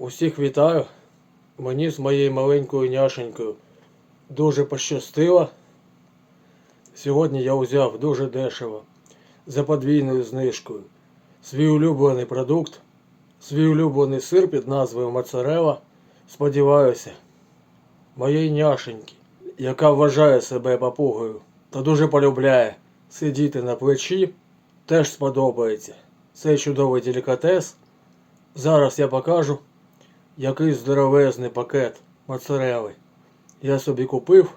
Усіх вітаю. Мені з моєю маленькою няшенькою дуже пощастило. Сьогодні я взяв дуже дешево за подвійною знижкою свій улюблений продукт, свій улюблений сир під назвою моцарелла. Сподіваюся, моєї няшеньки, яка вважає себе папугою та дуже полюбляє сидіти на плечі, теж сподобається цей чудовий делікатес. Зараз я покажу, який здоровезний пакет моцарели я собі купив.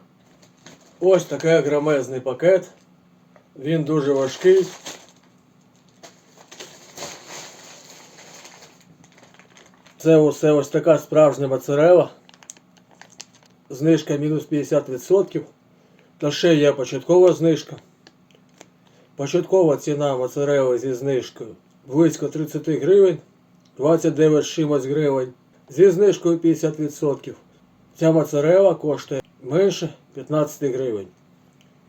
Ось такий громезний пакет. Він дуже важкий. Це усе ось така справжня моцарела. Знижка мінус 50%. Та ще є початкова знижка. Початкова ціна моцарели зі знижкою близько 30 гривень, 29 чимось гривень. Зі знижкою 50%. Ця моцарела коштує менше 15 гривень.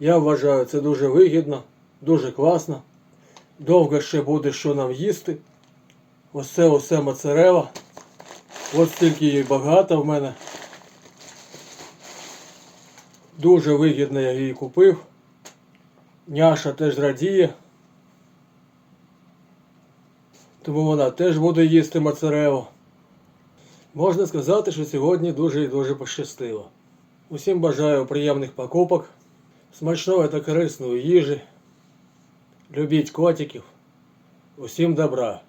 Я вважаю, це дуже вигідно, дуже класно. Довго ще буде що нам їсти. Ось це усе моцарела. Ось стільки її багато в мене. Дуже вигідно я її купив. Няша теж радіє. Тому вона теж буде їсти моцарелу. Можна сказати, що сьогодні дуже і дуже пощастило. Усім бажаю приємних покупок, смачної та корисної їжі. Любіть котиків. Усім добра!